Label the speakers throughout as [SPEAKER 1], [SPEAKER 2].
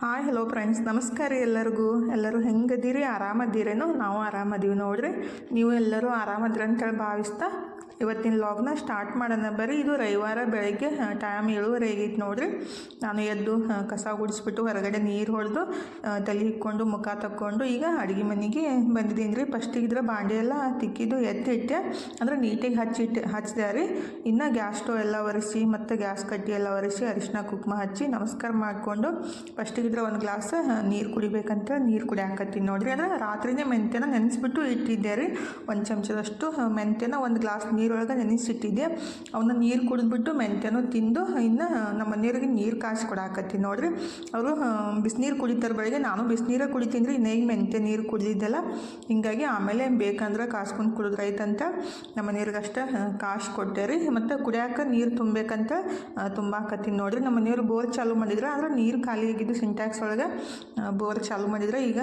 [SPEAKER 1] Hi hello friends ನಮಸ್ಕಾರ ಎಲ್ಲರಿಗೂ. ಎಲ್ಲರೂ ಹೆಂಗದೀರಿ? ಆರಾಮದ್ದೀರೇನೋ ನಾವು ಆರಾಮದೀವಿ ನೋಡ್ರಿ. ನೀವು ಎಲ್ಲರೂ ಆರಾಮದ್ರಿ ಅಂತೇಳಿ ಭಾವಿಸ್ತಾ ಇವತ್ತಿನ ಲಾಗ್ನ ಸ್ಟಾರ್ಟ್ ಮಾಡೋಣ. ಬರ್ರಿ ಇದು ರವಿವಾರ ಬೆಳಗ್ಗೆ ಟೈಮ್ ಏಳುವರೆ ಆಗೈತೆ ನೋಡ್ರಿ. ನಾನು ಎದ್ದು ಕಸ ಗುಡಿಸ್ಬಿಟ್ಟು ಹೊರಗಡೆ ನೀರು ಹೊಡೆದು ತಲೆ ಹಿಕ್ಕೊಂಡು, ಮುಖ ತಕ್ಕೊಂಡು ಈಗ ಅಡುಗೆ ಮನೆಗೆ ಬಂದಿದ್ದೀನಿ ರೀ ಫಸ್ಟಿಗೆ ಇದ್ರೆ ಬಾಂಡೆ ಎಲ್ಲ ತಿಕ್ಕಿದ್ದು ಎತ್ತಿ ಅಂದರೆ ನೀಟಾಗಿ ಹಚ್ಚಿಟ್ಟೆ ಹಚ್ಚಿದೆ ರೀ. ಇನ್ನು ಗ್ಯಾಸ್ ಸ್ಟೋವ್ ಎಲ್ಲ ಒರೆಸಿ, ಮತ್ತು ಗ್ಯಾಸ್ ಕಟ್ಟಿ ಎಲ್ಲ ಒರೆಸಿ ಅರಿಶಿನ ಕುಕ್ಮ ಹಚ್ಚಿ ನಮಸ್ಕಾರ ಮಾಡಿಕೊಂಡು ಫಸ್ಟಿಗಿದ್ರೆ ಒಂದು ಗ್ಲಾಸ್ ನೀರು ಕುಡಿಬೇಕಂತ ನೀರು ಕುಡಿಯಾಕತ್ತೀನಿ ನೋಡಿರಿ. ಅಂದರೆ ರಾತ್ರಿನೇ ಮೆಂತ್ಯನ ನೆನೆಸ್ಬಿಟ್ಟು ಇಟ್ಟಿದ್ದೆ ರೀ. ಒಂದು ಚಮಚದಷ್ಟು ಮೆಂತ್ಯನ ಒಂದು ಗ್ಲಾಸ್ ನೀರೊಳಗೆ ನೆನೆಸಿಟ್ಟಿದ್ದೆ. ಅವನ್ನ ನೀರು ಕುಡಿದ್ಬಿಟ್ಟು ಮೆಂತ್ಯನೂ ತಿಂದು, ಇನ್ನು ನಮ್ಮ ಮನೆಯವ್ರಿಗೆ ನೀರು ಕಾಸು ಕೊಡಾಕತ್ತೀನಿ ನೋಡ್ರಿ. ಅವರು ಬಿಸಿನೀರು ಕುಡಿತಾರ ಬೆಳಗ್ಗೆ. ನಾನು ಬಿಸಿನೀರೇ ಕುಡಿತೀನಿ ರೀ ಇನ್ನೇಗ ಮೆಂತ್ಯ ನೀರು ಕುಡಿದಿದ್ದೆಲ್ಲ. ಹಿಂಗಾಗಿ ಆಮೇಲೆ ಬೇಕಂದ್ರೆ ಕಾಸ್ಕೊಂಡು ಕುಡಿದ್ರಾಯ್ತಂತ ನಮ್ಮ ಮನೆಯವ್ರಿಗೆ ಅಷ್ಟೇ ಕಾಸು ಕೊಟ್ಟೆ ರೀ. ಮತ್ತು ಕುಡಿಯಾಕ ನೀರು ತುಂಬಬೇಕಂತ ತುಂಬಾಕತ್ತೀನಿ ನೋಡ್ರಿ. ನಮ್ಮ ಮನೆಯವ್ರು ಬೋರ್ ಚಾಲು ಮಾಡಿದ್ರೆ ಅಂದ್ರೆ ನೀರು ಖಾಲಿ ಆಗಿದ್ದು ಸಿಂಟ್ಯಾಕ್ಸ್ ಒಳಗೆ ಬೋರ್ ಚಾಲು ಮಾಡಿದ್ರೆ ಈಗ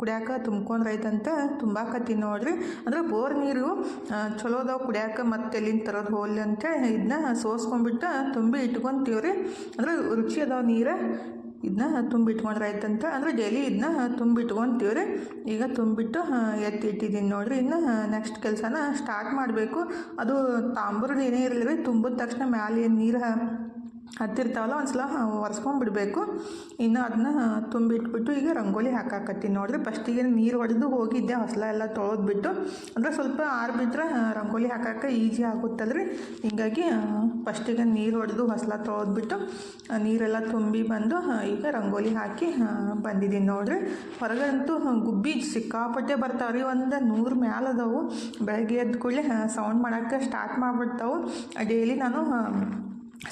[SPEAKER 1] ಕುಡಿಯಾಕ ತುಂಬ್ಕೊಂಡ್ರೈತಂತ ತುಂಬಾಕತ್ತೀನಿ ನೋಡ್ರಿ. ಅಂದ್ರೆ ಬೋರ್ ನೀರು ಚಲೋ ಅದಾವ ಕುಡಿಯಾಕ. ಮತ್ತೆ ಎಲ್ಲಿಂದ ತರೋದು ಹೋಲಿ ಅಂತ ಇದನ್ನ ಸೋಸ್ಕೊಂಡ್ಬಿಟ್ಟು ತುಂಬಿ ಇಟ್ಕೊಂತೀವಿ ರೀ ಅಂದ್ರೆ ರುಚಿ ಅದಾವ ನೀರು, ಇದನ್ನ ತುಂಬಿಟ್ಕೊಂಡ್ರೆ ಆಯ್ತಂತ. ಅಂದರೆ ಡೈಲಿ ಇದನ್ನ ತುಂಬಿಟ್ಕೊತೀವಿ ರೀ ಈಗ ತುಂಬಿಟ್ಟು ಎತ್ತಿ ಇಟ್ಟಿದ್ದೀನಿ ನೋಡಿರಿ. ಇನ್ನು ನೆಕ್ಸ್ಟ್ ಕೆಲಸನ ಸ್ಟಾರ್ಟ್ ಮಾಡಬೇಕು. ಅದು ತಾಂಬೂರದ ಏನೇ ಇರಲಿ ರೀ, ತುಂಬಿದ ತಕ್ಷಣ ಮ್ಯಾಲೆ ನೀರು ಹತ್ತಿರ್ತಾವಲ್ಲ ಒಂದು ಸಲ ಒರೆಸ್ಕೊಂಡ್ಬಿಡ್ಬೇಕು. ಇನ್ನು ಅದನ್ನ ತುಂಬಿಟ್ಬಿಟ್ಟು ಈಗ ರಂಗೋಲಿ ಹಾಕಾಕತ್ತೀನಿ. ನೋಡಿರಿ ಫಸ್ಟಿಗೆ ನೀರು ಹೊಡೆದು ಹೋಗಿದ್ದೆ, ಹೊಸಲ ಎಲ್ಲ ತೊಳೆದ್ಬಿಟ್ಟು. ಅಂದರೆ ಸ್ವಲ್ಪ ಆರ್ಬಿಟ್ರೆ ರಂಗೋಲಿ ಹಾಕಕ್ಕೆ ಈಜಿ ಆಗುತ್ತಲ್ರಿ. ಹಿಂಗಾಗಿ ಫಸ್ಟಿಗೆ ನೀರು ಹೊಡೆದು ಹೊಸಲ ತೊಳೆದ್ಬಿಟ್ಟು ನೀರೆಲ್ಲ ತುಂಬಿ ಬಂದು ಈಗ ರಂಗೋಲಿ ಹಾಕಿ ಬಂದಿದ್ದೀನಿ. ನೋಡಿರಿ, ಹೊರಗಂತೂ ಗುಬ್ಬಿ ಸಿಕ್ಕಾಪಟ್ಟೆ ಬರ್ತಾವ್ರಿ. ಒಂದು ನೂರು ಮ್ಯಾಲ ಅದಾವು. ಬೆಳಗ್ಗೆ ಎದ್ದ ಕೂಡಲೇ ಸೌಂಡ್ ಮಾಡೋಕ್ಕೆ ಸ್ಟಾರ್ಟ್ ಮಾಡಿಬಿಡ್ತಾವೆ. ಡೈಲಿ ನಾನು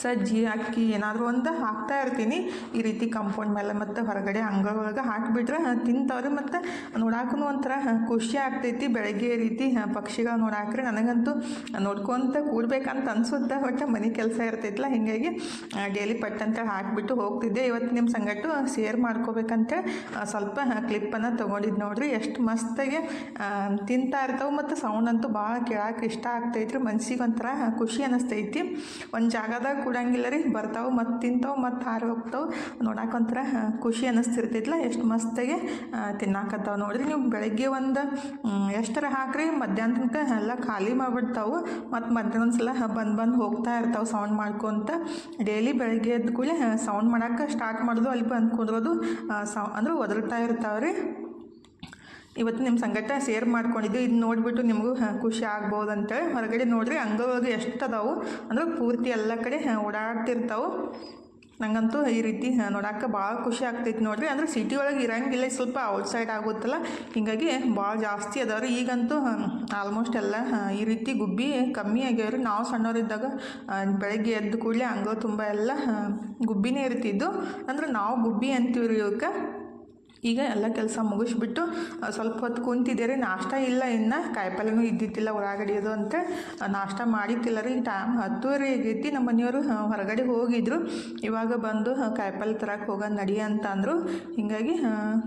[SPEAKER 1] ಸಜ್ಜಿ ಅಕ್ಕಿ ಏನಾದರೂ ಒಂದು ಹಾಕ್ತಾ ಇರ್ತೀನಿ. ಈ ರೀತಿ ಕಂಪೌಂಡ್ ಮೇಲೆ ಮತ್ತು ಹೊರಗಡೆ ಹಂಗ ಒಳಗೆ ಹಾಕಿಬಿಟ್ರೆ ತಿಂತಾವ್ರಿ ಮತ್ತು ನೋಡಾಕೂ ಒಂಥರ ಖುಷಿ ಆಗ್ತೈತಿ. ಬೆಳಗ್ಗೆ ರೀತಿ ಪಕ್ಷಿಗಳು ನೋಡಾಕ್ರಿ ನನಗಂತೂ ನೋಡ್ಕೊಂತ ಕೂಡ್ಬೇಕಂತ ಅನ್ಸುತ್ತೆ. ಒಟ್ಟು ಮನೆ ಕೆಲಸ ಇರ್ತೈತಲ್ಲ ಹೀಗಾಗಿ ಡೈಲಿ ಪಟ್ ಅಂತ ಹಾಕಿಬಿಟ್ಟು ಹೋಗ್ತಿದ್ದೆ. ಇವತ್ತು ನಿಮ್ಮ ಸಂಗಟ್ಟು ಶೇರ್ ಮಾಡ್ಕೋಬೇಕಂತ ಸ್ವಲ್ಪ ಕ್ಲಿಪ್ಪನ್ನು ತೊಗೊಂಡಿದ್ದು ನೋಡ್ರಿ. ಎಷ್ಟು ಮಸ್ತಾಗಿ ತಿಂತಾ ಇರ್ತಾವೆ ಮತ್ತು ಸೌಂಡ್ ಅಂತೂ ಭಾಳ ಕೇಳಕ್ಕೆ ಇಷ್ಟ ಆಗ್ತೈತ್ರಿ. ಮನ್ಸಿಗೆ ಒಂಥರ ಖುಷಿ ಅನ್ನಿಸ್ತೈತಿ ಒಂದು ಜಾಗದಾಗ ಕೂಡಂಗಿಲ್ಲ ರೀ ಬರ್ತಾವೆ ಮತ್ತು ತಿಂತಾವೆ ಮತ್ತು ಹಾರಿ ಹೋಗ್ತಾವೆ. ನೋಡಕ್ಕೆ ಒಂಥರ ಖುಷಿ ಅನ್ನಿಸ್ತಿರ್ತೈತಿಲ್ಲ ಎಷ್ಟು ಮಸ್ತಾಗಿ ತಿನ್ನಾಕತ್ತಾವೆ ನೋಡ್ರಿ. ನೀವು ಬೆಳಗ್ಗೆ ಒಂದು ಎಷ್ಟರ ಹಾಕ್ರಿ ಮಧ್ಯಾಹ್ನ ತನಕ ಎಲ್ಲ ಖಾಲಿ ಮಾಡಿಬಿಡ್ತಾವೆ. ಮತ್ತು ಮಧ್ಯಾಹ್ನ ಸಲ ಬಂದು ಬಂದು ಹೋಗ್ತಾ ಇರ್ತಾವೆ ಸೌಂಡ್ ಮಾಡ್ಕೊತ. ಡೈಲಿ ಬೆಳಗ್ಗೆ ಎದ್ದ ಕೂಡಲೇ ಸೌಂಡ್ ಮಾಡೋಕೆ ಸ್ಟಾರ್ಟ್ ಮಾಡೋದು, ಅಲ್ಲಿ ಬಂದು ಕುಂದ್ರೋದು ಸೌ ಅಂದ್ರೆ ಒದರ್ತಾ ಇರ್ತಾವೆ ರೀ ಇವತ್ತು ನಿಮ್ಮ ಸಂಗಟ ಶೇರ್ ಮಾಡ್ಕೊಂಡಿದ್ದು ಇದು ನೋಡಿಬಿಟ್ಟು ನಿಮಗೂ ಖುಷಿ ಆಗ್ಬೋದು ಅಂತೇಳಿ ಹೊರಗಡೆ ನೋಡಿರಿ ಅಂಗವಾಗಿ ಎಷ್ಟು ಅದಾವು ಅಂದ್ರೆ ಪೂರ್ತಿ ಎಲ್ಲ ಕಡೆ ಓಡಾಡ್ತಿರ್ತಾವೆ. ನಂಗಂತೂ ಈ ರೀತಿ ನೋಡಕ್ಕೆ ಭಾಳ ಖುಷಿ ಆಗ್ತೈತಿ ನೋಡ್ರಿ. ಅಂದ್ರೆ ಸಿಟಿ ಒಳಗೆ ಇರೋಂಗಿಲ್ಲ, ಸ್ವಲ್ಪ ಔಟ್ಸೈಡ್ ಆಗುತ್ತಲ್ಲ. ಹಿಂಗಾಗಿ ಭಾಳ ಜಾಸ್ತಿ ಅದಾವ್ರಿ. ಈಗಂತೂ ಆಲ್ಮೋಸ್ಟ್ ಎಲ್ಲ ಈ ರೀತಿ ಗುಬ್ಬಿ ಕಮ್ಮಿ ಆಗ್ಯಾವ್ರಿ. ನಾವು ಸಣ್ಣವರಿದ್ದಾಗ ಬೆಳಗ್ಗೆ ಎದ್ದು ಕೂಡಲೇ ಅಂಗಳ ತುಂಬ ಎಲ್ಲ ಗುಬ್ಬಿನೇ ಇರ್ತಿದ್ದು. ಅಂದ್ರೆ ನಾವು ಗುಬ್ಬಿ ಅಂತೀವಿ ರೀ ಇವಕ್ಕೆ ಈಗ ಎಲ್ಲ ಕೆಲಸ ಮುಗಿಸ್ಬಿಟ್ಟು ಸ್ವಲ್ಪ ಹೊತ್ತು ಕುಂತಿದ್ದೆ ರೀ ನಾಷ್ಟ ಇಲ್ಲ ಇನ್ನು. ಕಾಯಿಪಲ್ಲೆನೂ ಇದ್ದಿತ್ತಿಲ್ಲ ಅದು ಅಂತ. ನಾಷ್ಟ ಮಾಡಿತ್ತಿಲ್ಲ ರೀ. ಟೈಮ್ ಹತ್ತುವರೆ ಆಗೈತಿ. ನಮ್ಮ ಮನೆಯವರು ಹೊರಗಡೆ ಹೋಗಿದ್ರು. ಇವಾಗ ಬಂದು ಕಾಯಿಪಲ್ಲೆ ತರಕ್ಕೆ ಹೋಗೋದು ನಡಿ ಅಂತ ಅಂದರು. ಹೀಗಾಗಿ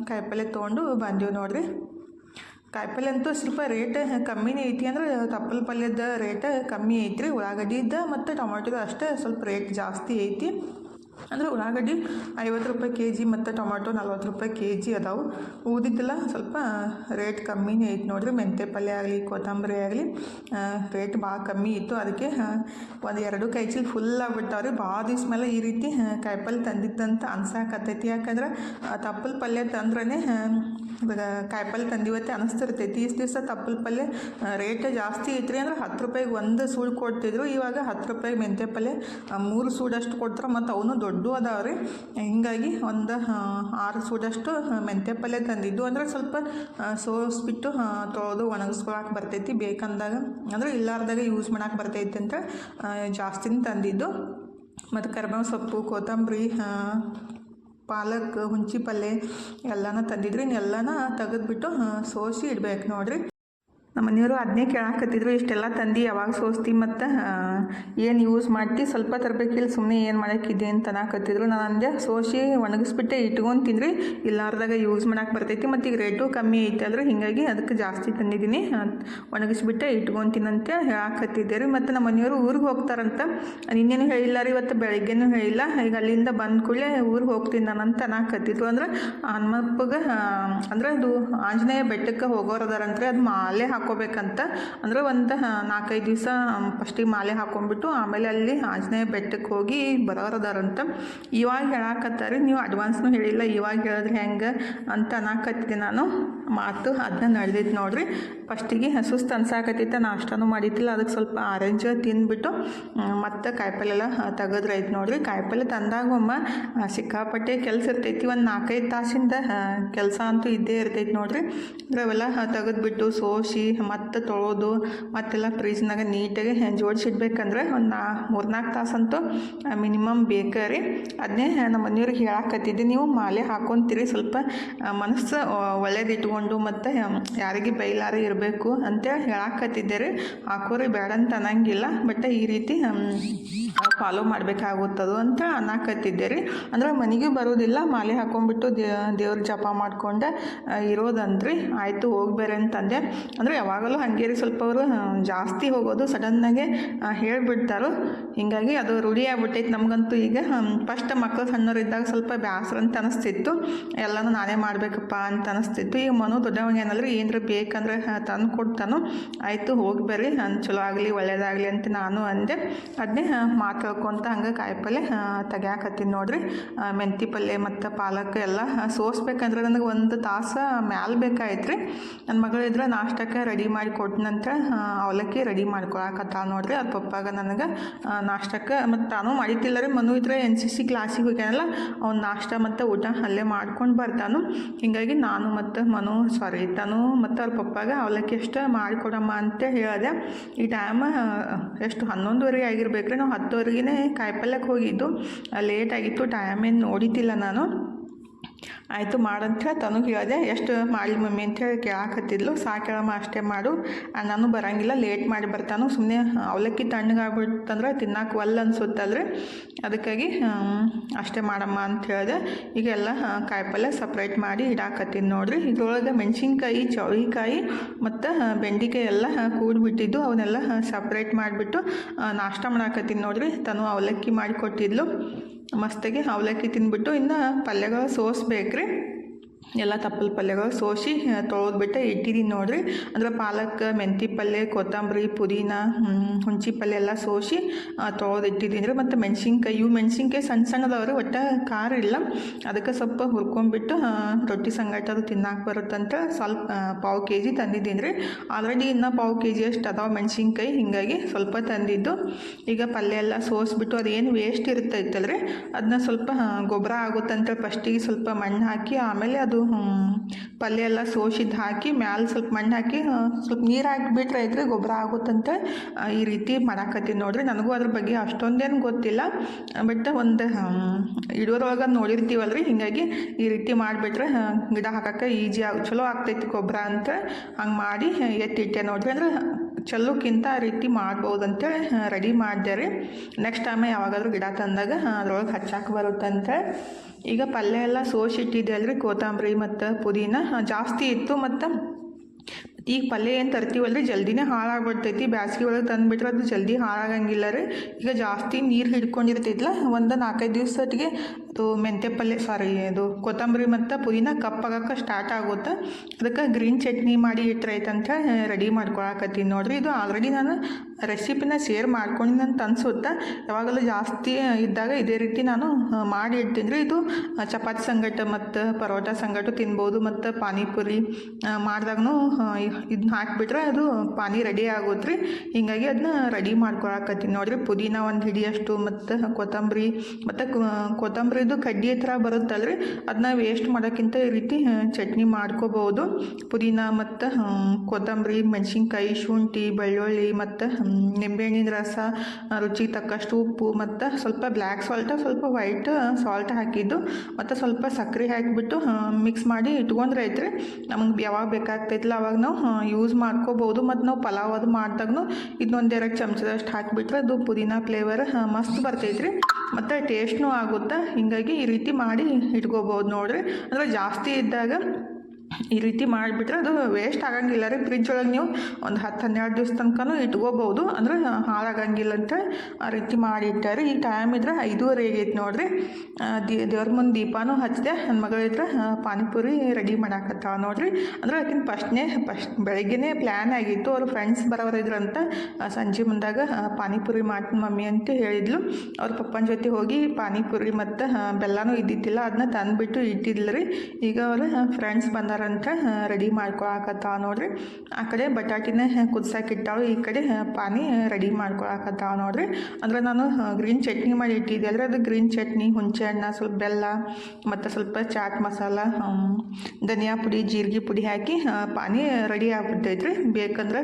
[SPEAKER 1] ಕಾಯಿಪಲ್ಲೆ ತೊಗೊಂಡು ಬಂದೀವಿ ನೋಡಿರಿ. ಕಾಯಿಪಲ್ಲೆ ಅಂತೂ ಸ್ವಲ್ಪ ರೇಟ್ ಕಮ್ಮಿನೇ ಐತಿ ಅಂದ್ರೆ, ತಪ್ಪಲ ಪಲ್ಯದ ರೇಟ್ ಕಮ್ಮಿ ಐತ್ರಿ. ಉಳ್ಳಾಗಡ್ಡಿದ ಮತ್ತು ಟೊಮೆಟೊದ ಅಷ್ಟೇ ಸ್ವಲ್ಪ ರೇಟ್ ಜಾಸ್ತಿ ಐತಿ. ಅಂದ್ರೆ ಉಳ್ಳಾಗಡ್ಡಿ ಐವತ್ತು ರೂಪಾಯಿ ಕೆ ಜಿ ಮತ್ತು ಟೊಮ್ಯಾಟೊ ನಲ್ವತ್ತು ರೂಪಾಯಿ ಕೆ ಜಿ ಅದಾವು. ಉಳಿದಿದ್ದೆಲ್ಲ ಸ್ವಲ್ಪ ರೇಟ್ ಕಮ್ಮಿನೇ ಐತಿ ನೋಡಿರಿ. ಮೆಂತೆ ಪಲ್ಯ ಆಗಲಿ, ಕೊತ್ತಂಬರಿ ಆಗಲಿ ರೇಟ್ ಭಾಳ ಕಮ್ಮಿ ಇತ್ತು. ಅದಕ್ಕೆ ಒಂದು ಎರಡು ಕೈ ಚೀಲ ಫುಲ್ ಆಗ್ಬಿಡ್ತಾವ್ರಿ ಭಾಳ ದಿವ್ಸ ಮೇಲೆ ಈ ರೀತಿ ಕಾಯಿಪಲ್ಲೆ ತಂದಿದ್ದಂತ ಅನ್ಸಾಕತ್ತೈತಿ ಯಾಕಂದ್ರೆ ತಪ್ಪಲ್ ಪಲ್ಯ ತಂದ್ರೇ ಕಾಯಿಪಲ್ಯ ತಂದಿವತ್ತೆ ಅನಿಸ್ತಿರುತ್ತೆ. ತೀಸ್ ದಿವಸ ತಪ್ಪಲ ಪಲ್ಯ ರೇಟ್ ಜಾಸ್ತಿ ಐತ್ರಿ ಅಂದ್ರೆ ಹತ್ತು ರೂಪಾಯಿಗೆ ಒಂದು ಸೂಡು ಕೊಡ್ತಿದ್ರು. ಇವಾಗ ಹತ್ತು ರೂಪಾಯಿಗೆ ಮೆಂತ್ಯ ಪಲ್ಯ ಮೂರು ಸೂಡಷ್ಟು ಕೊಡ್ತಾರೆ ಮತ್ತು ಅವನು ದೊಡ್ಡ ರೀ ಹಿಂಗಾಗಿ ಒಂದು ಆರು ಸೂಡಷ್ಟು ಮೆಂತ್ಯ ಪಲ್ಯ ತಂದಿದ್ದು. ಅಂದ್ರೆ ಸ್ವಲ್ಪ ಸೋಸ್ಬಿಟ್ಟು ತೊಳೆದು ಒಣಗಿಸ್ಕೊಳಕ್ಕೆ ಬರ್ತೈತಿ. ಬೇಕಂದಾಗ, ಅಂದ್ರೆ ಇಲ್ಲಾರ್ದಾಗ ಯೂಸ್ ಮಾಡಕ್ಕೆ ಬರ್ತೈತಿ ಅಂತ ಜಾಸ್ತಿನೇ ತಂದಿದ್ದು. ಮತ್ತು ಕರ್ಬೇವು ಸೊಪ್ಪು, ಕೊತ್ತಂಬರಿ ಪಾಲಕ್ ಹುಂಚಿ ಪಲ್ಲೆ ಎಲ್ಲನೂ ತಂದಿದ್ರಿ ಎಲ್ಲನೂ ತೆಗೆದ್ಬಿಟ್ಟು ಸೋಸಿ ಇಡ್ಬೇಕು ನೋಡ್ರಿ. ನಮ್ಮ ಮನೆಯವರು ಅದನ್ನೇ ಕೇಳಾಕತ್ತಿದ್ರು, ಇಷ್ಟೆಲ್ಲ ತಂದು ಯಾವಾಗ ಸೋಸ್ತಿ ಮತ್ತು ಏನು ಯೂಸ್ ಮಾಡ್ತಿ? ಸ್ವಲ್ಪ ತರಬೇಕಿಲ್ಲ ಸುಮ್ಮನೆ ಏನು ಮಾಡೋಕ್ಕಿದೆ ಅಂತ ಅನ್ನಕತ್ತಿದ್ರು. ನಾನು ಅಂದೆ ಸೋಸಿ ಒಣಗಿಸ್ಬಿಟ್ಟೆ ಇಟ್ಕೊಂತಿನ್ರಿ ಇಲ್ಲಾರ್ದಾಗ ಯೂಸ್ ಮಾಡೋಕೆ ಬರ್ತೈತಿ, ಮತ್ತು ಈಗ ರೇಟು ಕಮ್ಮಿ ಐತೆ ಅಂದ್ರೆ ಹೀಗಾಗಿ ಅದಕ್ಕೆ ಜಾಸ್ತಿ ತಂದಿದ್ದೀನಿ. ಒಣಗಿಸ್ಬಿಟ್ಟೆ ಇಟ್ಕೊಂತೀನಂತ ಹೇಳಾಕತ್ತಿದ್ದೆ ರೀ. ಮತ್ತು ನಮ್ಮ ಮನೆಯವರು ಊರಿಗೆ ಹೋಗ್ತಾರಂತ. ನಿನ್ನೇನು ಹೇಳಿಲ್ಲ ರೀ, ಇವತ್ತು ಬೆಳಗ್ಗೆನೂ ಹೇಳಿಲ್ಲ. ಈಗ ಅಲ್ಲಿಂದ ಬಂದ ಕೂಡಲೇ ಊರಿಗೆ ಹೋಗ್ತೀನಿ ನಾನು ಅಂತ ಅನ್ನಕತ್ತಿದ್ರು. ಅಂದ್ರೆ, ಹನುಮಪ್ಪಗೆ ಅಂದ್ರೆ ಅದು ಆಂಜನೇಯ ಬೆಟ್ಟಕ್ಕೆ ಹೋಗೋರು ಅದಾರಂತ್ರಿ. ಅದು ಮಾಲೆ ಹಾಕೋಬೇಕಂತ. ಅಂದ್ರೆ ಒಂದು ನಾಲ್ಕೈದು ದಿವಸ ಫಸ್ಟಿಗೆ ಮಾಲೆ ಹಾಕೊಂಡ್ಬಿಟ್ಟು ಆಮೇಲೆ ಅಲ್ಲಿ ಆಂಜನೇಯ ಬೆಟ್ಟಕ್ಕೆ ಹೋಗಿ ಬರೋರದಾರಂತ. ಇವಾಗ ಹೇಳಾಕತ್ತಾರೆ, ನೀವು ಅಡ್ವಾನ್ಸ್ನು ಹೇಳಿಲ್ಲ, ಇವಾಗ ಹೇಳಿದ್ರೆ ಹೆಂಗೆ ಅಂತ ಅನ್ನಕತ್ತಿದ್ದೆ ನಾನು. ಮಾತು ಅದನ್ನ ನಡೆದಿತ್ತು ನೋಡ್ರಿ. ಫಸ್ಟಿಗೆ ಸುಸ್ತು ಅನ್ಸಾಕತ್ತಿತ್ತ ನಾಷ್ಟನೂ ಮಾಡಿದ್ದಿಲ್ಲ ಅದಕ್ಕೆ ಸ್ವಲ್ಪ ಆರೆಂಜ್ ತಿಂದ್ಬಿಟ್ಟು ಮತ್ತು ಕಾಯಿಪಲ್ಲೆಲ್ಲ ತೆಗೆದ್ರೈತೆ ನೋಡ್ರಿ. ಕಾಯಿಪಲ್ಲೆ ತಂದಾಗ ಒಮ್ಮ ಸಿಕ್ಕಾಪಟ್ಟೆ ಕೆಲಸ ಇರ್ತೈತಿ. ಒಂದು ನಾಲ್ಕೈದು ತಾಸಿಂದ ಕೆಲಸ ಅಂತೂ ಇದ್ದೇ ಇರ್ತೈತಿ ನೋಡ್ರಿ. ಅವೆಲ್ಲ ತೆಗೆದ್ಬಿಟ್ಟು ಸೋಸಿ, ಮತ್ತು ತೊಳೆದು, ಮತ್ತೆಲ್ಲ ಫ್ರೀಜ್ನಾಗ ನೀಟಾಗಿ ಜೋಡಿಸಿಡ್ಬೇಕಂದ್ರೆ ಒಂದು ನಾ ಮೂರ್ನಾಲ್ಕು ತಾಸಂತೂ ಮಿನಿಮಮ್ ಬೇಕೇ ರೀ. ಅದನ್ನೇ ನಮ್ಮ ಮನೆಯವ್ರಿಗೆ ಹೇಳಾಕತ್ತಿದ್ದೆ. ನೀವು ಮಾಲೆ ಹಾಕೊತೀರಿ. ಸ್ವಲ್ಪ ಮನಸ್ಸು ಒಳ್ಳೇದು ಇಟ್ಕೊಂಡು ಮತ್ತು ಯಾರಿಗೆ ಬೈಲಾರ ಇರಬೇಕು ಅಂತೇಳಿ ಹೇಳಾಕತ್ತಿದ್ದೆ ರೀ ಹಾಕೋರಿ, ಬೇಡ ಅಂತ ಅನ್ನಂಗಿಲ್ಲ. ಬಟ್ ಈ ರೀತಿ ಫಾಲೋ ಮಾಡಬೇಕಾಗುತ್ತದು ಅಂತ ಅನ್ನಕತ್ತಿದ್ದೆ ರೀ ಅಂದ್ರೆ ಮನೆಗೆ ಬರೋದಿಲ್ಲ ಮಾಲೆ ಹಾಕೊಂಡ್ಬಿಟ್ಟು ದೇವ್ರ ಜಪ ಮಾಡಿಕೊಂಡೆ ಇರೋದಂತ್ರಿ. ಆಯಿತು, ಹೋಗ್ಬೇರೆ ಅಂತಂದೆ. ಅಂದರೆ ಯಾವಾಗಲೂ ಹಾಗೆ ರೀ, ಸ್ವಲ್ಪ ಅವರು ಜಾಸ್ತಿ ಹೋಗೋದು ಸಡನ್ನಾಗೆ ಹೇಳಿಬಿಡ್ತಾರೋ. ಹೀಗಾಗಿ ಅದು ರೂಢಿ ಆಗ್ಬಿಟ್ಟೈತೆ ನಮಗಂತೂ ಈಗ. ಫಸ್ಟ್ ಮಕ್ಕಳು ಸಣ್ಣವರಿದ್ದಾಗ ಸ್ವಲ್ಪ ಬೇಸರ ಅಂತ ಅನಿಸ್ತಿತ್ತು. ಎಲ್ಲನೂ ನಾನೇ ಮಾಡಬೇಕಪ್ಪ ಅಂತ ಅನಿಸ್ತಿತ್ತು. ಈಗ ಮನು ದೊಡ್ಡವಾಗ ಏನಲ್ರಿ ಏನರ ಬೇಕಂದ್ರೆ ತಂದು ಕೊಡ್ತಾನು. ಆಯಿತು, ಹೋಗಿ ಬರ್ರಿ. ನಾನು ಚಲೋ ಆಗಲಿ, ಒಳ್ಳೇದಾಗಲಿ ಅಂತ ನಾನು ಅಂದೆ. ಅದನ್ನೇ ಮಾತಾಡ್ಕೊಂತ ಹಂಗೆ ಕಾಯಿಪಲ್ಲೆ ತೆಗ್ಯಾಕತ್ತೀನಿ ನೋಡ್ರಿ. ಮೆಂತಿ ಪಲ್ಯ ಮತ್ತು ಪಾಲಕ್ ಎಲ್ಲ ಸೋಸ್ಬೇಕಂದ್ರೆ ನನಗೆ ಒಂದು ತಾಸು ಮ್ಯಾಲ ಬೇಕಾಯ್ತು ರೀ ನನ್ನ ಮಗಳಿದ್ರೆ ನಾಷ್ಟಕ್ಕೆ ರೆಡಿ ಮಾಡಿ ಕೊಟ್ಟ ನಂತರ ಅವಲಕ್ಕಿ ರೆಡಿ ಮಾಡ್ಕೊಳಕತ್ತ ನೋಡ್ರಿ. ಅದು ಪಪ್ಪಾಗ ನನಗೆ ನಾಷ್ಟಕ್ಕೆ ಮತ್ತು ತಾನು ಮಾಡಿತಿಲ್ಲ ರೀ. ಮನು ಇದ್ರೆ ಎನ್ ಸಿ ಸಿ ಕ್ಲಾಸಿಗೆ ಹೋಗ್ಯಾನಲ್ಲ, ಅವ್ನು ನಾಷ್ಟ ಮತ್ತು ಊಟ ಅಲ್ಲೇ ಮಾಡ್ಕೊಂಡು ಬರ್ತಾನು. ಹೀಗಾಗಿ ನಾನು ಮತ್ತು ಮನು ಸಾರಿ ತಾನು ಮತ್ತು ಅವ್ರ ಪಪ್ಪಾಗ ಅವಲಕ್ಕಿ ಅಷ್ಟು ಮಾಡಿಕೊಡಮ್ಮ ಅಂತ ಹೇಳಿದೆ. ಈ ಟೈಮ್ ಎಷ್ಟು ಹನ್ನೊಂದುವರೆಗೆ ಆಗಿರ್ಬೇಕು ರೀ ನಾವು ಹತ್ತುವರೆಗೆ ಕಾಯಿಪಲ್ಯಕ್ಕೆ ಹೋಗಿದ್ದು. ಲೇಟ್ ಆಗಿತ್ತು ಟೈಮ್ ಏನು ನೋಡಿದ್ದಿಲ್ಲ ನಾನು. ಆಯಿತು ಮಾಡಂತ ತನಗೆ ಹೇಳಿದೆ, ಎಷ್ಟು ಮಾಡಲಿ ಮಮ್ಮಿ ಅಂತ ಹೇಳಿ ಕೇಳಾಕತ್ತಿದ್ಲು ಸಾಕೇಳಮ್ಮ ಅಷ್ಟೇ ಮಾಡು. ನಾನು ಬರಂಗಿಲ್ಲ, ಲೇಟ್ ಮಾಡಿ ಬರ್ತಾನು. ಸುಮ್ಮನೆ ಅವಲಕ್ಕಿ ತಣ್ಣಗಾಗ್ಬಿಡ್ತಂದ್ರೆ ತಿನ್ನಕ್ಕೆ ಒಲ್ಲ ಅನ್ಸುತ್ತಲ್ರಿ. ಅದಕ್ಕಾಗಿ ಅಷ್ಟೇ ಮಾಡಮ್ಮ ಅಂತ ಹೇಳಿದೆ ಈಗೆಲ್ಲ ಕಾಯಿಪಲ್ಯ ಸಪ್ರೇಟ್ ಮಾಡಿ ಇಡಾಕತ್ತೀನಿ ನೋಡ್ರಿ. ಇದ್ರೊಳಗೆ ಮೆಣಸಿನ್ಕಾಯಿ ಚೌಳಿಕಾಯಿ ಮತ್ತು ಬೆಂಡಿಕಾಯಿ ಎಲ್ಲ ಕೂಡ್ಬಿಟ್ಟಿದ್ದು. ಅವನ್ನೆಲ್ಲ ಸಪ್ರೇಟ್ ಮಾಡಿಬಿಟ್ಟು ನಾಷ್ಟ ಮಾಡಾಕತ್ತೀನಿ ನೋಡ್ರಿ. ತನು ಅವಲಕ್ಕಿ ಮಾಡಿ ಕೊಟ್ಟಿದ್ಲು. ಮಸ್ತಾಗಿ ಅವಲಕ್ಕಿ ತಿಂದ್ಬಿಟ್ಟು ಇನ್ನು ಪಲ್ಯಗಳು ಸೋಸ್ಬೇಕ್ರಿ ಎಲ್ಲ ತಪ್ಪಲ ಪಲ್ಯಗಳು ಸೋಸಿ ತೊಳೆದ್ಬಿಟ್ಟು ಇಟ್ಟಿದ್ದೀನಿ ನೋಡಿರಿ. ಅಂದ್ರೆ ಪಾಲಕ್, ಮೆಂತಿ ಪಲ್ಯ, ಕೊತ್ತಂಬರಿ, ಪುದೀನ ಹುಣ್ಚಿ ಪಲ್ಯ ಎಲ್ಲ ಸೋಸಿ ತೊಳೆದು ಇಟ್ಟಿದ್ದೀನಿ ರೀ ಮತ್ತು ಮೆಣಸಿನ್ಕಾಯಿ, ಇವು ಮೆಣಸಿನ್ಕಾಯಿ ಸಣ್ಣ ಸಣ್ಣದವ್ರಿ, ಒಟ್ಟು ಖಾರ ಇಲ್ಲ. ಅದಕ್ಕೆ ಸ್ವಲ್ಪ ಹುರ್ಕೊಂಡ್ಬಿಟ್ಟು ರೊಟ್ಟಿ ಸಂಗಟ ಅದು ತಿನ್ನಕ್ಕೆ ಬರುತ್ತಂತ ಸ್ವಲ್ಪ ಪಾವು ಕೆ ಜಿ ತಂದಿದ್ದೀನಿ ರೀ. ಆಲ್ರೆಡಿ ಇನ್ನೂ ಪಾವು ಕೆ ಜಿ ಅಷ್ಟು ಅದಾವೆ ಮೆಣಸಿನ್ಕಾಯಿ, ಹೀಗಾಗಿ ಸ್ವಲ್ಪ ತಂದಿದ್ದು. ಈಗ ಪಲ್ಯ ಎಲ್ಲ ಸೋಸ್ಬಿಟ್ಟು ಅದೇನು ವೇಸ್ಟ್ ಇರ್ತೈತಲ್ರಿ ಅದನ್ನ ಸ್ವಲ್ಪ ಗೊಬ್ಬರ ಆಗುತ್ತಂತ ಫಸ್ಟಿಗೆ ಸ್ವಲ್ಪ ಮಣ್ಣು ಹಾಕಿ, ಆಮೇಲೆ ಅದು ಹ್ಮ್, ಪಲ್ಯ ಎಲ್ಲ ಸೋಸಿದ್ದು ಹಾಕಿ ಮ್ಯಾಲೆ ಸ್ವಲ್ಪ ಮಣ್ಣು ಹಾಕಿ ಸ್ವಲ್ಪ ನೀರು ಹಾಕಿಬಿಟ್ರೆ ಇದ್ರೆ ಗೊಬ್ಬರ ಆಗುತ್ತಂತೆ. ಈ ರೀತಿ ಮಾಡಾಕತ್ತೀನಿ ನೋಡ್ರಿ. ನನಗೂ ಅದ್ರ ಬಗ್ಗೆ ಅಷ್ಟೊಂದೇನು ಗೊತ್ತಿಲ್ಲ. ಬಟ್ ಒಂದು ಇಡೋರೊಳಗೆ ರೀ ಹೀಗಾಗಿ ಈ ರೀತಿ ಮಾಡಿಬಿಟ್ರೆ ಗಿಡ ಹಾಕಕ್ಕೆ ಈಜಿ ಆಗ ಚಲೋ ಆಗ್ತೈತಿ ಗೊಬ್ಬರ ಅಂತ ಹಂಗೆ ಮಾಡಿ ಎತ್ತಿಟ್ಟೆ ನೋಡ್ರಿ. ಅಂದ್ರೆ ಚಲೋಕ್ಕಿಂತ ಆ ರೀತಿ ಮಾಡ್ಬೋದು ಅಂತೇಳಿ ರೆಡಿ ಮಾಡಿದೆ ರೀ ನೆಕ್ಸ್ಟ್ ಟೈಮ್ ಯಾವಾಗಾದರೂ ಗಿಡ ತಂದಾಗ ಅದ್ರೊಳಗೆ ಹಚ್ಚಾಕೆ ಬರುತ್ತಂತೆ. ಈಗ ಪಲ್ಯ ಎಲ್ಲ ಸೋಸಿಟ್ಟಿದೆ ಅಲ್ರಿ, ಕೊತ್ತಂಬರಿ ಮತ್ತು ಪುದೀನ ಜಾಸ್ತಿ ಇತ್ತು ಮತ್ತು ಈಗ ಪಲ್ಯ ಏನು ತರ್ತೀವಲ್ರಿ, ಜಲ್ದಿನೇ ಹಾಳಾಗ್ಬಿಡ್ತೈತಿ. ಬ್ಯಾಸಿಗೆ ಒಳಗೆ ತಂದುಬಿಟ್ರೆ ಅದು ಜಲ್ದಿ ಹಾಳಾಗಂಗಿಲ್ಲ ರೀ. ಈಗ ಜಾಸ್ತಿ ನೀರು ಹಿಡ್ಕೊಂಡಿರ್ತೈತಲ್ಲ ಒಂದು ನಾಲ್ಕೈದು ದಿವ್ಸಟ್ಟಿಗೆ ಅದು ಮೆಂತೆ ಪಲ್ಯ ಸಾರಿ ಅದು ಕೊತ್ತಂಬರಿ ಮತ್ತು ಪುದೀನ ಕಪ್ಪಾಗಕ್ಕೆ ಸ್ಟಾರ್ಟ್ ಆಗುತ್ತೆ ಅದಕ್ಕೆ ಗ್ರೀನ್ ಚಟ್ನಿ ಮಾಡಿ ಇಟ್ಟರೈತಂತ ರೆಡಿ ಮಾಡ್ಕೊಳಕತ್ತೀನಿ ನೋಡ್ರಿ. ಇದು ಆಲ್ರೆಡಿ ನಾನು ರೆಸಿಪಿನ ಶೇರ್ ಮಾಡ್ಕೊಂಡು ಅಂತ ಅನ್ಸುತ್ತೆ. ಯಾವಾಗಲೂ ಜಾಸ್ತಿ ಇದ್ದಾಗ ಇದೇ ರೀತಿ ನಾನು ಮಾಡಿ ಇಡ್ತೀನಿ ರೀ. ಇದು ಚಪಾತಿ ಸಂಗಟ ಮತ್ತು ಪರೋಟ ಸಂಗಟ ತಿನ್ಬೋದು ಮತ್ತು ಪಾನಿಪುರಿ ಮಾಡಿದಾಗೂ ಇದನ್ನ ಹಾಕಿಬಿಟ್ರೆ ಅದು ಪಾನಿ ರೆಡಿ ಆಗುತ್ತೆ ರೀ. ಹೀಗಾಗಿ ಅದನ್ನ ರೆಡಿ ಮಾಡ್ಕೊಳಕತ್ತೀನಿ ನೋಡಿರಿ. ಪುದೀನ ಒಂದು ಹಿಡಿಯಷ್ಟು ಮತ್ತು ಕೊತ್ತಂಬರಿ ಮತ್ತು ಕೊತ್ತಂಬರಿ ಇದು ಕಡ್ಡಿ ಥರ ಬರುತ್ತಲ್ರಿ? ಅದನ್ನ ವೇಸ್ಟ್ ಮಾಡೋಕ್ಕಿಂತ ಈ ರೀತಿ ಚಟ್ನಿ ಮಾಡ್ಕೋಬೋದು ಪುದೀನ ಮತ್ತು ಕೊತ್ತಂಬರಿ, ಮೆಣಸಿನ್ಕಾಯಿ, ಶುಂಠಿ, ಬೆಳ್ಳುಳ್ಳಿ ಮತ್ತು ನಿಂಬೆಹಣ್ಣಿನ ರಸ ರುಚಿಗೆ ತಕ್ಕಷ್ಟು ಉಪ್ಪು ಮತ್ತು ಸ್ವಲ್ಪ ಬ್ಲ್ಯಾಕ್ ಸಾಲ್ಟ್ ಸ್ವಲ್ಪ ವೈಟ್ ಸಾಲ್ಟ್ ಹಾಕಿದ್ದು ಮತ್ತು ಸ್ವಲ್ಪ ಸಕ್ಕರೆ ಹಾಕಿಬಿಟ್ಟು ಮಿಕ್ಸ್ ಮಾಡಿ ಇಟ್ಕೊಂಡ್ರೆ ಐತ್ರಿ ನಮಗೆ ಯಾವಾಗ ಬೇಕಾಗ್ತೈತಲ್ಲ ಅವಾಗ ನಾವು ಯೂಸ್ ಮಾಡ್ಕೋಬೋದು ಮತ್ತು ನಾವು ಪಲಾವ್ ಅದು ಮಾಡಿದಾಗೂ ಇದನ್ನೊಂದು ಎರಡು ಚಮಚದಷ್ಟು ಹಾಕಿಬಿಟ್ರೆ ಅದು ಪುದೀನ ಫ್ಲೇವರ್ ಮಸ್ತ್ ಬರ್ತೈತ್ರಿ. ಮತ್ತು ಟೇಸ್ಟ್ನೂ ಆಗುತ್ತೆ. ಹೀಗಾಗಿ ಈ ರೀತಿ ಮಾಡಿ ಇಟ್ಕೋಬೋದು ನೋಡಿರಿ. ಅಂದರೆ ಜಾಸ್ತಿ ಇದ್ದಾಗ ಈ ರೀತಿ ಮಾಡಿಬಿಟ್ರೆ ಅದು ವೇಸ್ಟ್ ಆಗಂಗಿಲ್ಲ ರೀ. ಫ್ರಿಜ್ ಒಳಗೆ ನೀವು ಒಂದು ಹತ್ತು ಹನ್ನೆರಡು ದಿವಸ ತನಕನೂ ಇಟ್ಕೋಬೋದು ಅಂದರೆ ಹಾಳಾಗಂಗಿಲ್ಲ ಅಂತ ಆ ರೀತಿ ಮಾಡಿ ಇಟ್ಟಾರೆ ಈ ಟೈಮ್ ಇದ್ರೆ ಐದೂವರೆ ಆಗೈತೆ ನೋಡ್ರಿ. ದೇವ್ರ ಮುಂದೆ ದೀಪಾನೂ ಹಚ್ಚಿದೆ ನನ್ನ ಮಗಳಿದ್ರೆ ಪಾನಿಪುರಿ ರೆಡಿ ಮಾಡಾಕತ್ತಾವ ನೋಡ್ರಿ. ಅಂದ್ರೆ ಆಕಿನ ಫಸ್ಟ್ನೇ ಫಸ್ಟ್ ಬೆಳಗ್ಗೆನೇ ಪ್ಲ್ಯಾನ್ ಆಗಿತ್ತು. ಅವ್ರ ಫ್ರೆಂಡ್ಸ್ ಬರೋರಿದ್ರಂತ ಅಂತ ಸಂಜೆ ಮುಂದಾಗ ಪಾನಿಪುರಿ ಮಾಡ್ತೀನಿ ಮಮ್ಮಿ ಅಂತ ಹೇಳಿದ್ಲು. ಅವ್ರ ಪಪ್ಪನ ಜೊತೆ ಹೋಗಿ ಪಾನಿಪುರಿ ಮತ್ತು ಬೆಲ್ಲನೂ ಇದ್ದಿದ್ದಿಲ್ಲ. ಅದನ್ನ ತಂದುಬಿಟ್ಟು ಇಟ್ಟಿದ್ಲು ರೀ. ಈಗ ಅವ್ರ ಫ್ರೆಂಡ್ಸ್ ಬಂದಾರಂತ ರೆಡಿ ಮಾಡ್ಕೊಳಕತ್ತಾವ ನೋಡ್ರಿ. ಆ ಕಡೆ ಬಟಾಟಿನ ಕುದಿಸಾಕಿಟ್ಟಾವ ಈ ಕಡೆ ಪಾನಿ ರೆಡಿ ಮಾಡ್ಕೊಳಕತ್ತಾವ ನೋಡ್ರಿ. ಅಂದ್ರೆ ನಾನು ಗ್ರೀನ್ ಚಟ್ನಿ ಮಾಡಿ ಇಟ್ಟಿದ್ದೆ. ಅಂದ್ರೆ ಅದು ಗ್ರೀನ್ ಚಟ್ನಿ, ಹುಣಸೆ ಹಣ್ಣು ಸ್ವಲ್ಪ ಬೆಲ್ಲ, ಮತ್ತು ಸ್ವಲ್ಪ ಚಾಟ್ ಮಸಾಲ ಧನಿಯಾ ಪುಡಿ, ಜೀರಿಗೆ ಪುಡಿ ಹಾಕಿ ಪಾನಿ ರೆಡಿ ಆಗ್ಬಿಡ್ತೈತ್ರಿ. ಬೇಕಂದ್ರೆ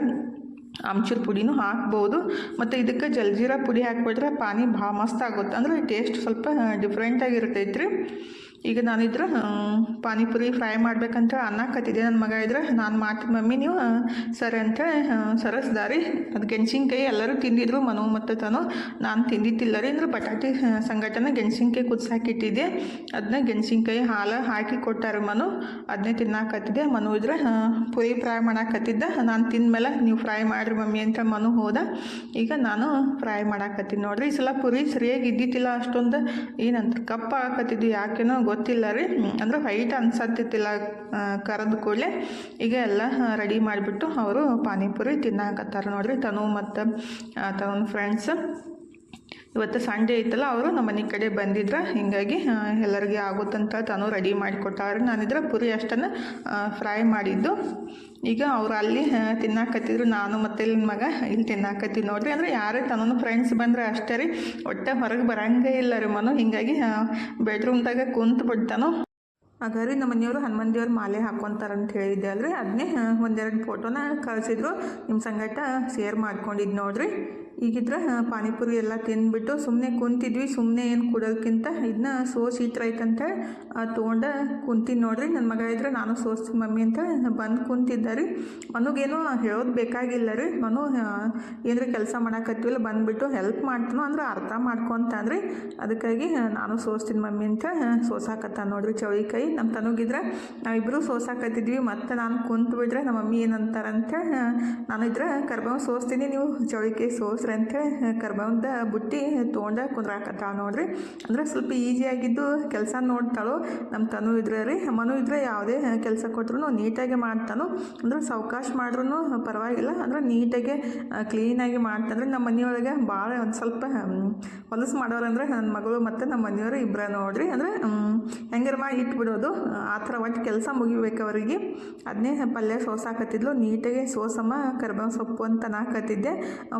[SPEAKER 1] ಆಮ್ಚೂರು ಪುಡಿನೂ ಹಾಕ್ಬೋದು. ಮತ್ತು ಇದಕ್ಕೆ ಜಲ್ಜೀರಾ ಪುಡಿ ಹಾಕ್ಬಿಟ್ರೆ ಪಾನಿ ಭಾಳ ಮಸ್ತ್ ಆಗುತ್ತೆ. ಅಂದ್ರೆ ಟೇಸ್ಟ್ ಸ್ವಲ್ಪ ಡಿಫ್ರೆಂಟಾಗಿರ್ತೈತೆ ರೀ ಈಗ ನಾನಿದ್ರೆ ಪಾನಿಪುರಿ ಫ್ರೈ ಮಾಡ್ಬೇಕಂತ ಅನ್ನಕತ್ತಿದ್ದೆ. ನನ್ನ ಮಗ ಇದ್ರೆ, ನಾನು ಮಾಡ್ತೀನಿ ಮಮ್ಮಿ, ನೀವು, ಸರ್ ಅಂತ ಅಂತೇಳಿ ಸರಸ್ದಾರಿ ಅದು ಗೆಣಸಿನ್ಕಾಯಿ ಎಲ್ಲರೂ ತಿಂದಿದ್ರು, ಮನು ಮತ್ತು ತಾನು. ನಾನು ತಿಂದಿದ್ದಿಲ್ಲ ರೀ, ಅಂದ್ರೆ ಬಟಾಟಿ ಸಂಘಟನೆ ಗೆಣಸಿನ್ಕಾಯಿ ಕುದಿಸಾಕಿಟ್ಟಿದ್ದೆ ಅದನ್ನ ಗೆಣಸಿನ್ಕಾಯಿ ಹಾಲು ಹಾಕಿ ಕೊಟ್ಟಾರೆ ಮನು. ಅದನ್ನೇ ತಿನ್ನಾಕತ್ತಿದ್ದೆ. ಮನು ಇದ್ರೆ ಪುರಿ ಫ್ರೈ ಮಾಡಾಕತ್ತಿದ್ದೆ. ನಾನು ತಿಂದ್ಮೇಲೆ ನೀವು ಫ್ರೈ ಮಾಡಿರಿ ಮಮ್ಮಿ ಅಂತ ಮನು ಹೋದ. ಈಗ ನಾನು ಫ್ರೈ ಮಾಡಾಕತ್ತೀನಿ ನೋಡ್ರಿ. ಈ ಸಲ ಪುರಿ ಸರಿಯಾಗಿ ಇದ್ದಿತ್ತಿಲ್ಲ ಅಷ್ಟೊಂದು. ಏನಂತ ಕಪ್ಪ ಹಾಕತ್ತಿದ್ದು ಯಾಕೇನೋ ಗೊತ್ತಿಲ್ಲ ರೀ. ಅಂದ್ರೆ ವೈಟ್ ಅನ್ಸತ್ತಿತ್ತಿಲ್ಲ ಕರೆದ ಕೂಡಲೇ ಈಗ ಎಲ್ಲ ರೆಡಿ ಮಾಡಿಬಿಟ್ಟು ಅವರು ಪಾನಿಪುರಿ ತಿನ್ನಾಕತ್ತಾರ ನೋಡ್ರಿ. ತನು ಮತ್ತು ತನ್ನ ಫ್ರೆಂಡ್ಸ್ ಇವತ್ತು ಸಂಡೇ ಐತಲ್ಲ ಅವರು ನಮ್ಮ ಮನೆ ಕಡೆ ಬಂದಿದ್ರು. ಹಿಂಗಾಗಿ ಎಲ್ಲರಿಗೆ ಆಗುತ್ತಂತ ತಾನು ರೆಡಿ ಮಾಡಿಕೊಟ್ಟಾರೆ. ನಾನಿದ್ರೆ ಪುರಿ ಅಷ್ಟನ್ನು ಫ್ರೈ ಮಾಡಿದ್ದು. ಈಗ ಅವ್ರು ಅಲ್ಲಿ ತಿನ್ನಾಕತ್ತಿದ್ರು, ನಾನು ಮತ್ತೆ ಇಲ್ಲಿ ಮಗ ಇಲ್ಲಿ ತಿನ್ನಾಕತ್ತೀವಿ ನೋಡ್ರಿ. ಅಂದರೆ ಯಾರೇ ತನೂ ಫ್ರೆಂಡ್ಸ್ ಬಂದರೆ ಅಷ್ಟೇ ರೀ. ಒಟ್ಟೆ ಹೊರಗೆ ಬರಂಗೇ ಇಲ್ಲ ರೀ ಮನು. ಹಿಂಗಾಗಿ ಬೆಡ್ರೂಮ್ದಾಗ ಕುಂತು ಬಿಡ್ತಾನು. ಹಾಗಾದ್ರೆ ನಮ್ಮ ಮನೆಯವರು ಹನುಮನ್ ದೇವ್ರ ಮಾಲೆ ಅಂತ ಹೇಳಿದ್ದೆ ಅಲ್ರಿ. ಅದನ್ನೇ ಒಂದೆರಡು ಫೋಟೋನ ಕಳಿಸಿದ್ರು. ನಿಮ್ಮ ಸಂಗಟ ಶೇರ್ ಮಾಡ್ಕೊಂಡಿದ್ದು ನೋಡ್ರಿ. ಈಗಿದ್ರೆ ಪಾನಿಪುರಿ ಎಲ್ಲ ತಿಂದ್ಬಿಟ್ಟು ಸುಮ್ಮನೆ ಕುಂತಿದ್ವಿ ಸುಮ್ಮನೆ ಏನು ಕೊಡೋದಕ್ಕಿಂತ ಇದನ್ನ ಸೋಸಿ ಈ ಥರ ಐತಂತ ತೊಗೊಂಡು ಕುಂತೀನಿ ನೋಡ್ರಿ ನನ್ನ ಮಗ ಇದ್ರೆ ನಾನು ಸೋಸ್ತೀನಿ ಮಮ್ಮಿ ಅಂತ ಬಂದು ಕುಂತಿದ್ದ ರೀ ಮನುಗೇನು ಹೇಳೋದು ಬೇಕಾಗಿಲ್ಲ ರೀ. ಮನು ಏನಾರ ಕೆಲಸ ಮಾಡಾಕತ್ವಿಲ್ಲ ಬಂದುಬಿಟ್ಟು ಹೆಲ್ಪ್ ಮಾಡ್ತೀನೋ ಅಂದ್ರೆ ಅರ್ಥ ಮಾಡ್ಕೊತಾನ್ರಿ ಅದಕ್ಕಾಗಿ ನಾನು ಸೋಸ್ತೀನಿ ಮಮ್ಮಿ ಅಂತ ಸೋಸಾಕತ್ತ ನೋಡ್ರಿ ಚೌಳಿಕಾಯಿ ನಮ್ಮ ತನಗಿದ್ರೆ ನಾವಿಬ್ಬರು ಸೋಸಾಕತ್ತಿದ್ವಿ, ಮತ್ತು ನಾನು ಕುಂತು ಬಿಟ್ರೆ ನಮ್ಮ ಮಮ್ಮಿ ಏನಂತಾರಂತ ನಾನು ಇದ್ರೆ ಕರ್ಬ ಸೋಸ್ತೀನಿ, ನೀವು ಚೌಳಿಕಾಯಿ ಸೋಸ್ರಿ ಅಂತ ಕರ್ಬಂದ ಬುಟ್ಟಿ ತೊಗೊಂಡ ಕುಂದ್ರಾಕತ್ತಾಳ ನೋಡ್ರಿ. ಅಂದ್ರೆ ಸ್ವಲ್ಪ ಈಸಿಯಾಗಿದ್ದು ಕೆಲಸ ನೋಡ್ತಾಳು. ನಮ್ಮ ತನು ಇದ್ರೆ ರೀ, ಮನು ಇದ್ರೆ ಯಾವುದೇ ಕೆಲಸ ಕೊಟ್ರು ನೀಟಾಗಿ ಮಾಡ್ತಾನು. ಅಂದ್ರೆ ಸಾವಕಾಶ ಮಾಡ್ರೂ ಪರವಾಗಿಲ್ಲ. ಅಂದ್ರೆ ನೀಟಾಗಿ ಕ್ಲೀನಾಗಿ ಮಾಡ್ತಾನೆ. ನಮ್ಮ ಮನೆಯೊಳಗೆ ಭಾಳ ಒಂದು ಸ್ವಲ್ಪ ಹೊಲಸು ಮಾಡೋರಂದ್ರೆ ನನ್ನ ಮಗಳು ಮತ್ತು ನಮ್ಮ ಮನೆಯವರು ಇಬ್ಬರ ನೋಡ್ರಿ. ಅಂದರೆ ಹೆಂಗಾರ ಮಾಡಿ ಇಟ್ಬಿಡೋದು. ಆ ಥರ ಒಟ್ಟು ಕೆಲಸ ಮುಗಿಬೇಕು ಅವರಿಗೆ. ಅದನ್ನೇ ಪಲ್ಯ ಸೋಸಾಕತ್ತಿದ್ಲು. ನೀಟಾಗಿ ಸೋಸಮ್ಮ ಕರ್ಬೇವು ಸೊಪ್ಪು ಅಂತ ನಾಕತ್ತಿದ್ದೆ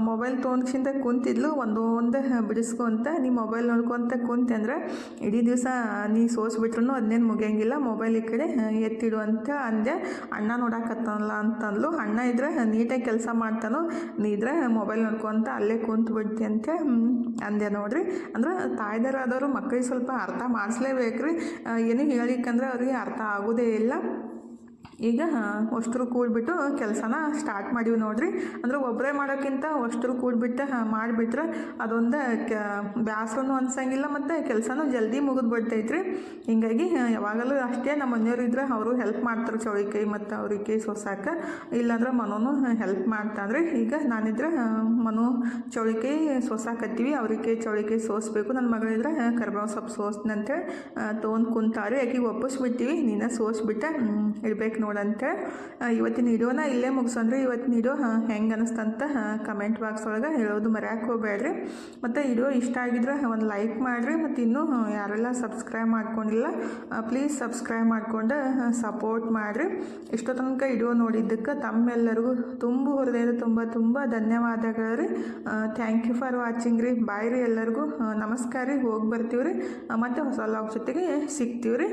[SPEAKER 1] ಮೊಬೈಲ್ ತೊಗೊಂಡ್ಕಿಂತ ಕುಂತಿದ್ಲು ಒಂದೊಂದು ಬಿಡಿಸ್ಕೊಂತ ನೀ ಮೊಬೈಲ್ ನೋಡ್ಕೊಂತ ಕುಂತೆ ಅಂದ್ರೆ, ಇಡೀ ದಿವಸ ನೀ ಸೋಸ್ಬಿಟ್ರು ಅದನ್ನೇನು ಮುಗಿಯಂಗಿಲ್ಲ ಮೊಬೈಲ್ ಈ ಕಡೆ ಎತ್ತಿಡು ಅಂತ ಅಂದೆ ಅಣ್ಣ ನೋಡಾಕತ್ತಾನಲ್ಲ ಅಂತಂದ್ಲು. ಅಣ್ಣ ಇದ್ರೆ ನೀಟಾಗಿ ಕೆಲಸ ಮಾಡ್ತಾನು, ನೀ ಇದ್ರೆ ಮೊಬೈಲ್ ನೋಡ್ಕೊಂತ ಅಲ್ಲೇ ಕುಂತು ಬಿಡ್ತಿ ಅಂತ ಅಂದೆ ನೋಡ್ರಿ. ಅಂದ್ರೆ ತಾಯ್ದಾರಾದವರು ಮಕ್ಕಳಿಗೆ ಸ್ವಲ್ಪ ಅರ್ಥ ಮಾಡಿಸ್ಲೇಬೇಕ್ರಿ. ಏನು ಹೇಳಿಕಂದ್ರೆ ಅವ್ರಿಗೆ ಅರ್ಥ ಆಗೋದೇ ಇಲ್ಲ. ಈಗ ಅಷ್ಟರು ಕೂಡ್ಬಿಟ್ಟು ಕೆಲಸನ ಸ್ಟಾರ್ಟ್ ಮಾಡೀವಿ ನೋಡ್ರಿ. ಅಂದ್ರೆ ಒಬ್ಬರೇ ಮಾಡೋಕ್ಕಿಂತ ಅಷ್ಟರು ಕೂಡ್ಬಿಟ್ಟು ಮಾಡಿಬಿಟ್ರೆ ಅದೊಂದು ಕ, ಬ್ಯಾಸ್ರನೂ ಅನ್ಸಂಗಿಲ್ಲ ಮತ್ತು ಕೆಲಸನೂ ಜಲ್ದಿ ಮುಗಿದು ಬಿಡ್ತೈತ್ರಿ ಹಿಂಗಾಗಿ ಯಾವಾಗಲೂ ಅಷ್ಟೇ ನಮ್ಮ ಮನೆಯವರು ಇದ್ರೆ ಅವರು ಹೆಲ್ಪ್ ಮಾಡ್ತಾರೆ ಚೌಳಿಕಾಯಿ ಮತ್ತು ಅವ್ರಿಗೆ ಸೋಸಾಕ. ಇಲ್ಲಾಂದ್ರೆ ಮನೋನು ಹೆಲ್ಪ್ ಮಾಡ್ತಾನ್ರಿ. ಈಗ ನಾನಿದ್ರೆ ಮನೋ ಚೌಳಿಕಾಯಿ ಸೋಸಾಕತ್ತೀವಿ ಅವ್ರಿಗೆ ಚೌಳಿಕಾಯಿ ಸೋಸ್ಬೇಕು. ನನ್ನ ಮಗಳಿದ್ರೆ ಕರ್ಬಾವ್ ಸೊಪ್ಪು ಸೋಸ್ನಂತೇಳಿ ತೊಗೊಂಡು ಕುಂತಾರೆ. ಯಾಕೆ ಒಪ್ಪಿಸ್ಬಿಡ್ತೀವಿ, ನೀನು ಸೋಸ್ಬಿಟ್ಟೆ ಇಡ್ಬೇಕು ನೋಡಂತೇಳಿ ಆ, ಇವತ್ತಿನ ವಿಡಿಯೋನ ಇಲ್ಲೇ ಮುಗಿಸೋಂದ್ರೆ ಇವತ್ತಿನ ವಿಡಿಯೋ ಹೆಂಗೆ ಅನಿಸ್ತಂತ ಕಮೆಂಟ್ ಬಾಕ್ಸ್ ಒಳಗೆ ಹೇಳೋದು ಮರ್ಯಾಕೆ ಹೋಗ್ಬೇಡ್ರಿ. ಮತ್ತು ವಿಡಿಯೋ ಇಷ್ಟ ಆಗಿದ್ರೆ ಒಂದು ಲೈಕ್ ಮಾಡಿರಿ. ಮತ್ತು ಇನ್ನೂ ಯಾರೆಲ್ಲ ಸಬ್ಸ್ಕ್ರೈಬ್ ಮಾಡ್ಕೊಂಡಿಲ್ಲ ಪ್ಲೀಸ್ ಸಬ್ಸ್ಕ್ರೈಬ್ ಮಾಡಿಕೊಂಡು ಸಪೋರ್ಟ್ ಮಾಡಿರಿ. ಇಷ್ಟೋ ತನಕ ವಿಡಿಯೋ ನೋಡಿದ್ದಕ್ಕೆ ತಮ್ಮೆಲ್ಲರಿಗೂ ತುಂಬ ಹೃದಯದ ತುಂಬ ತುಂಬ ಧನ್ಯವಾದಗಳು ರೀ ಥ್ಯಾಂಕ್ ಯು ಫಾರ್ ವಾಚಿಂಗ್ ರೀ. ಬಾಯ್ ರೀ ಎಲ್ಲರಿಗೂ. ನಮಸ್ಕಾರ ರೀ. ಹೋಗಿ ಬರ್ತೀವಿ ರೀ ಮತ್ತು ಹೊಸ ಲಾಗ್ ಜೊತೆಗೆ ಸಿಗ್ತೀವಿ ರೀ